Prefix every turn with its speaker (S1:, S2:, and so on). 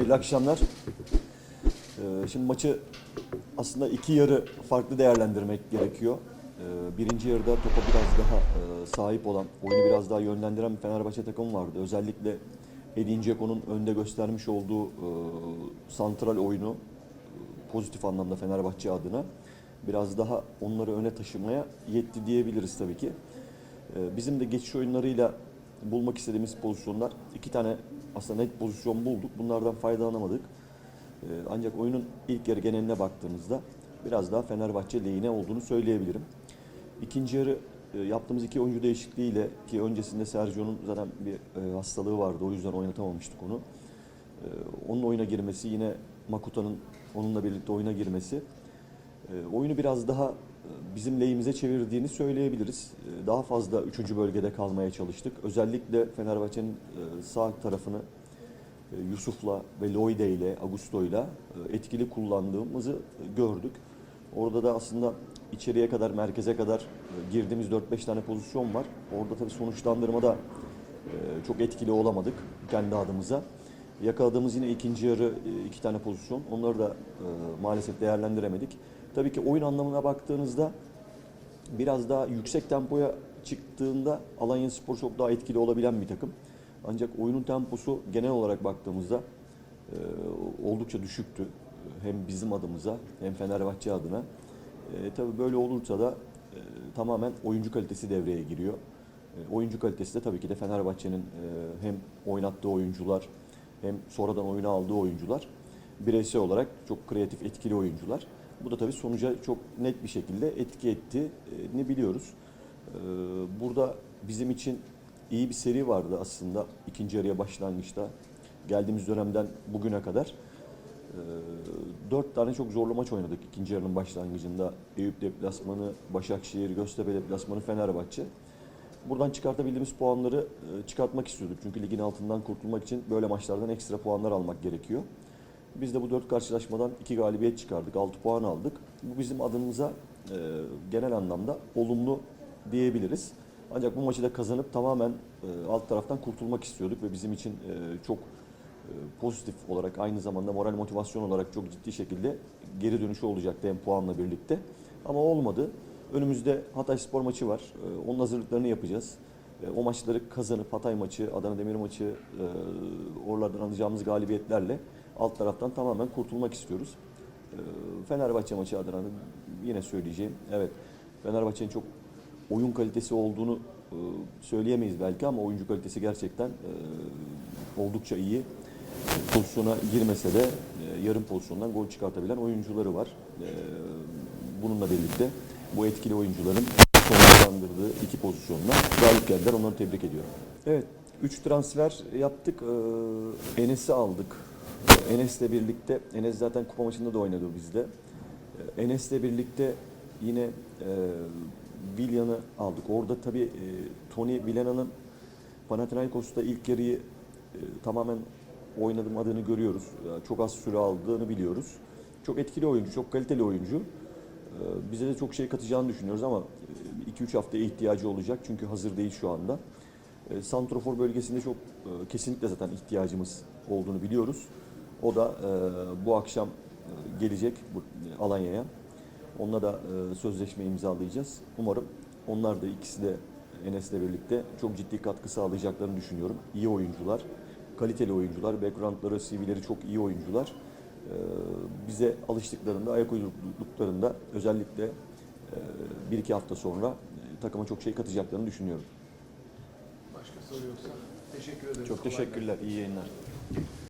S1: Hayırlı akşamlar. Ee, Şimdi maçı aslında iki yarı farklı değerlendirmek gerekiyor. Ee, Birinci yarıda topa biraz daha e, sahip olan, oyunu biraz daha yönlendiren bir Fenerbahçe takımı vardı. Özellikle Edin Dzeko'nun önde göstermiş olduğu e, santral oyunu e, pozitif anlamda Fenerbahçe adına biraz daha onları öne taşımaya yetti diyebiliriz tabii ki. Ee, Bizim de geçiş oyunlarıyla bulmak istediğimiz pozisyonlar iki tane aslında net pozisyon bulduk. Bunlardan faydalanamadık. Ee, Ancak oyunun ilk yarı geneline baktığımızda biraz daha Fenerbahçe lehine olduğunu söyleyebilirim. İkinci yarı e, yaptığımız iki oyuncu değişikliğiyle ki öncesinde Sergio'nun zaten bir e, hastalığı vardı. O yüzden oynatamamıştık onu. Ee, Onun oyuna girmesi yine Makuta'nın onunla birlikte oyuna girmesi e, oyunu biraz daha e, bizim lehimize çevirdiğini söyleyebiliriz. E, Daha fazla 3. bölgede kalmaya çalıştık. Özellikle Fenerbahçe'nin e, sağ tarafını e, Yusuf'la ve Loide ile, Augusto'yla e, etkili kullandığımızı gördük. Orada da aslında içeriye kadar, merkeze kadar girdiğimiz 4-5 tane pozisyon var. Orada tabii sonuçlandırmada çok etkili olamadık kendi adımıza. Yakaladığımız yine ikinci yarı iki tane pozisyon. Onları da maalesef değerlendiremedik. Tabii ki oyun anlamına baktığınızda biraz daha yüksek tempoya çıktığında Alanya Spor çok daha etkili olabilen bir takım. Ancak oyunun temposu genel olarak baktığımızda e, oldukça düşüktü. Hem bizim adımıza hem Fenerbahçe adına. E, tabii böyle olursa da e, tamamen oyuncu kalitesi devreye giriyor. E, oyuncu kalitesi de tabii ki de Fenerbahçe'nin e, hem oynattığı oyuncular hem sonradan oyuna aldığı oyuncular bireysel olarak çok kreatif, etkili oyuncular. Bu da tabii sonuca çok net bir şekilde etki ettiğini biliyoruz. Ee, Burada bizim için iyi bir seri vardı aslında ikinci yarıya başlangıçta. Geldiğimiz dönemden bugüne kadar. Ee, Dört tane çok zorlu maç oynadık ikinci yarının başlangıcında. Eyüp deplasmanı, Başakşehir, Göztepe deplasmanı, Fenerbahçe. Buradan çıkartabildiğimiz puanları e, çıkartmak istiyorduk. Çünkü ligin altından kurtulmak için böyle maçlardan ekstra puanlar almak gerekiyor. Biz de bu dört karşılaşmadan iki galibiyet çıkardık, altı puan aldık. Bu bizim adımıza e, genel anlamda olumlu diyebiliriz. Ancak bu maçı da kazanıp tamamen e, alt taraftan kurtulmak istiyorduk ve bizim için e, çok e, pozitif olarak aynı zamanda moral motivasyon olarak çok ciddi şekilde geri dönüşü olacaktı hem puanla birlikte. Ama olmadı. Önümüzde Hatay Spor maçı var. E, Onun hazırlıklarını yapacağız. E, O maçları kazanıp Hatay maçı, Adana Demir maçı, e, oralardan alacağımız galibiyetlerle alt taraftan tamamen kurtulmak istiyoruz. E, Fenerbahçe maçı adına yine söyleyeceğim. Evet, Fenerbahçe'nin çok oyun kalitesi olduğunu e, söyleyemeyiz belki ama oyuncu kalitesi gerçekten e, oldukça iyi. Pozisyona girmese de e, yarım pozisyondan gol çıkartabilen oyuncuları var. Bununla birlikte bu etkili oyuncuların sonuçlandırdığı iki pozisyonla galip geldiler. Onları tebrik ediyorum. Evet, 3 transfer yaptık. Ee, Enes'i aldık. Enes'le birlikte, Enes zaten kupa maçında da oynadı bizde. Ee, Enes'le birlikte yine e, Villan'ı aldık. Orada tabii e, Tony Villan'ın Panathinaikos'ta ilk yarıyı e, tamamen oynamadığını görüyoruz. Yani çok az süre aldığını biliyoruz. Çok etkili oyuncu, çok kaliteli oyuncu. Ee, Bize de çok şey katacağını düşünüyoruz ama 2-3 haftaya ihtiyacı olacak çünkü hazır değil şu anda. Ee, Santrofor bölgesinde çok e, kesinlikle zaten ihtiyacımız olduğunu biliyoruz. O da e, bu akşam e, gelecek bu e, Alanya'ya. Onunla da e, sözleşme imzalayacağız. Umarım onlar da ikisi de Enes'le birlikte çok ciddi katkı sağlayacaklarını düşünüyorum. İyi oyuncular, kaliteli oyuncular, backgroundları, CV'leri çok iyi oyuncular. Ee, bize alıştıklarında, ayak uydurduklarında özellikle e, bir iki hafta sonra e, takıma çok şey katacaklarını düşünüyorum.
S2: Başka soru yoksa teşekkür ederim.
S1: Çok teşekkürler, iyi yayınlar.